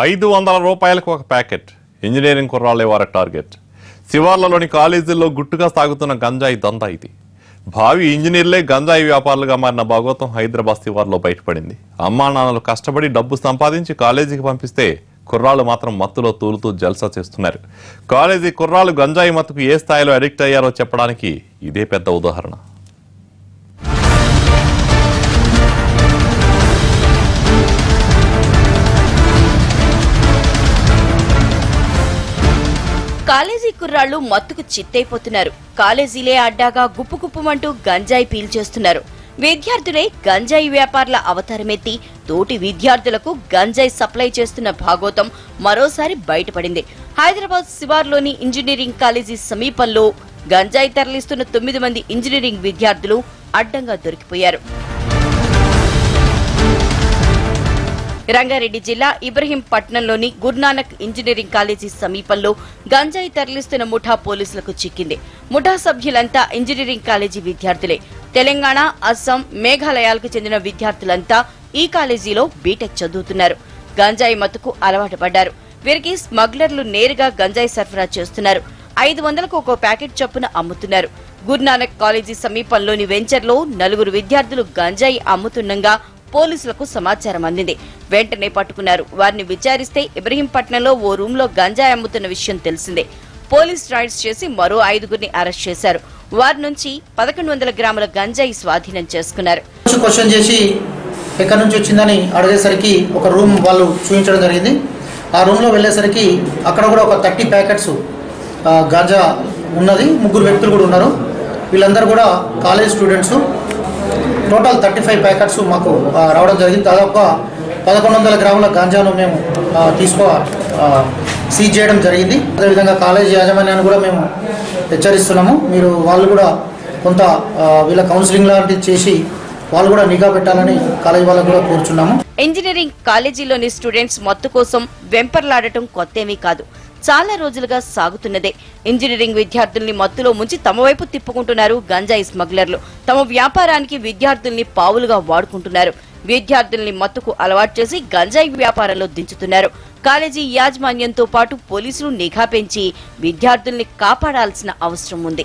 ఐదు వందల రూపాయలకు ఒక ప్యాకెట్. ఇంజనీరింగ్ కుర్రాళ్ళే వారి టార్గెట్. శివార్లలోని కాలేజీల్లో గుట్టుగా సాగుతున్న గంజాయి దందా ఇది. భావి ఇంజనీర్లే గంజాయి వ్యాపారులుగా మారిన భాగవతం హైదరాబాద్ శివార్లో బయటపడింది. అమ్మా నాన్నలు కష్టపడి డబ్బు సంపాదించి కాలేజీకి పంపిస్తే కుర్రాళ్ళు మాత్రం మత్తులో తూలుతూ జల్సా చేస్తున్నారు. కాలేజీ కుర్రాళ్ళు గంజాయి మత్తుకు ఏ స్థాయిలో అడిక్ట్ అయ్యారో చెప్పడానికి ఇదే పెద్ద ఉదాహరణ. కాలేజీ కుర్రాళ్ళు మత్తుకు చిత్తైపోతున్నారు. కాలేజీలే అడ్డాగా గుప్పుగుప్పుమంటూ గంజాయి పీల్చేస్తున్నారు. విద్యార్థులే గంజాయి వ్యాపారుల అవతారమెత్తి తోటి విద్యార్థులకు గంజాయి సప్లై చేస్తున్న భాగోతం మరోసారి బయటపడింది. హైదరాబాద్ శివార్లోని ఇంజనీరింగ్ కాలేజీ సమీపంలో గంజాయి తరలిస్తున్న తొమ్మిది మంది ఇంజనీరింగ్ విద్యార్థులు అడ్డంగా దొరికిపోయారు. రంగారెడ్డి జిల్లా ఇబ్రహీంపట్నంలోని గురునానక్ ఇంజనీరింగ్ కాలేజీ సమీపంలో గంజాయి తరలిస్తున్న ముఠా పోలీసులకు చిక్కింది. ముఠా సభ్యులంతా ఇంజనీరింగ్ కాలేజీ విద్యార్థులే. తెలంగాణ అస్సాం మేఘాలయాలకు చెందిన విద్యార్థులంతా ఈ కాలేజీలో బీటెక్ చదువుతున్నారు. గంజాయి మత్తుకు అలవాటు పడ్డారు. వీరికి స్మగ్లర్లు నేరుగా గంజాయి సరఫరా చేస్తున్నారు. ఐదు వందలకు ఒక ప్యాకెట్ చొప్పున అమ్ముతున్నారు. గురునానక్ కాలేజీ సమీపంలోని వెంచర్లో నలుగురు విద్యార్థులు గంజాయి అమ్ముతుండగా పోలీసులకు సమాచారం అందింది. వెంటనే పట్టుకున్నారు. వారిని విచారిస్తే ఇబ్రహీంపట్నంలో ఓ రూమ్లో గంజాయి అమ్ముతున్న విషయం తెలిసిందే. పోలీస్ రైడ్స్ చేసి మరో ఐదుగురిని అరెస్ట్ చేశారు. వారి నుంచి పదకొండు వందల గ్రాముల గంజాయి స్వాధీనం చేసుకున్నారు. క్వశ్చన్ చేసి ఎక్కడి నుంచి వచ్చిందని అడిగేసరికి ఒక రూమ్ వాళ్ళు చూపించడం జరిగింది. ఆ రూమ్లో వెళ్ళేసరికి అక్కడ కూడా ఒక థర్టీ ప్యాకెట్స్ గాంజా ఉన్నది. ముగ్గురు వ్యక్తులు కూడా ఉన్నారు. వీళ్ళందరూ కూడా college students. Total thirty five packets మాకు రావడం జరిగింది. దాదాపు పదకొండు వందల గ్రాముల గాంజాను మేము తీసుకో సీజ్ చేయడం జరిగింది. అదేవిధంగా కాలేజీ యాజమాన్యాన్ని కూడా మేము హెచ్చరిస్తున్నాము. మీరు వాళ్ళు కూడా కొంత వీళ్ళ కౌన్సిలింగ్ లాంటిది చేసి వాళ్ళు కూడా నిఘా పెట్టాలని కాలేజ్ వాళ్ళకు కూడా కోరుచున్నాము. ఇంజనీరింగ్ కాలేజీలోని స్టూడెంట్స్ మత్తు కోసం వెంపర్లాడటం కొత్తేమీ కాదు. చాలా రోజులుగా సాగుతున్నదే. ఇంజనీరింగ్ విద్యార్థుల్ని మత్తులో ముంచి తమ వైపు తిప్పుకుంటున్నారు గంజాయి స్మగ్లర్లు. తమ వ్యాపారానికి విద్యార్థుల్ని పావులుగా వాడుకుంటున్నారు. విద్యార్థుల్ని మత్తుకు అలవాటు చేసి గంజాయి వ్యాపారంలో దించుతున్నారు. కాలేజీ యాజమాన్యంతో పాటు పోలీసులు నిఘా పెంచి విద్యార్థుల్ని కాపాడాల్సిన అవసరం ఉంది.